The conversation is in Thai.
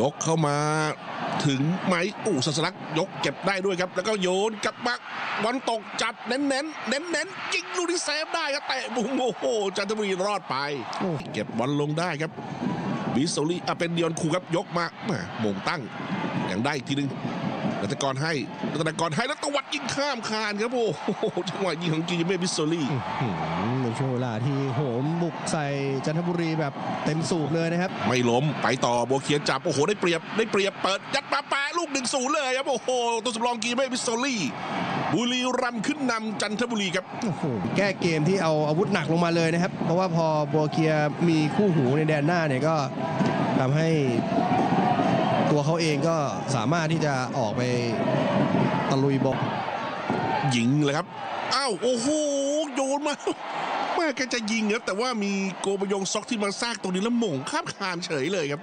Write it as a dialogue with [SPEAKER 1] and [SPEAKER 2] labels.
[SPEAKER 1] ยกเข้ามาถึงไหมอู่สัสลักยกเก็บได้ด้วยครับ แล้วก็โยนกลับมาบอลตกจับเน้นเน้นเน้นเน้นๆยิงลูกที่เซฟได้ก็เตะบุ้งโอ้โหจันทบุรีรอดไป เก็บบอลลงได้ครับวิสโซลีอะเป็นเดียนคูครับยกมาหม่งตั้งยังได้อีกทีหนึง รัตกรให้รัตกรให้แล้วตวัดยิงข้ามคานครับโอ้โหจังหวะยิงของกิเมวิสโซลี
[SPEAKER 2] อื้อหือในช่วงเวลาที่โหมบุกใส่จันทบุรีแบบเต็มสูบเลยนะครับ
[SPEAKER 1] ไม่ล้มไปต่อโบวเขียนจับโอ้โหได้เปรียบได้เปรียบเปิดยัดมาแปะลูกหนึ่งศูนย์เลยครับโอ้โหตัวสำรองกีไม่วิสโซลี่บุรีรัมย์ขึ้นนำจันทบุรีครับ
[SPEAKER 2] โอ้โหแก้เกมที่เอาอาวุธหนักลงมาเลยนะครับ เพราะว่าพอบัวเกียร์มีคู่หูในแดนหน้าเนี่ยก็ทำให้ตัว เขาเองก็สามารถที่จะออกไปตะลุยบอล
[SPEAKER 1] ยิงเลยครับ อ้าว โอ้โห โยนมาแม่แกจะยิงครับ แต่ว่ามีโกบยงซอกที่มาซากตรงนี้แล้วหม่งข้ามคามเฉยเลยครับ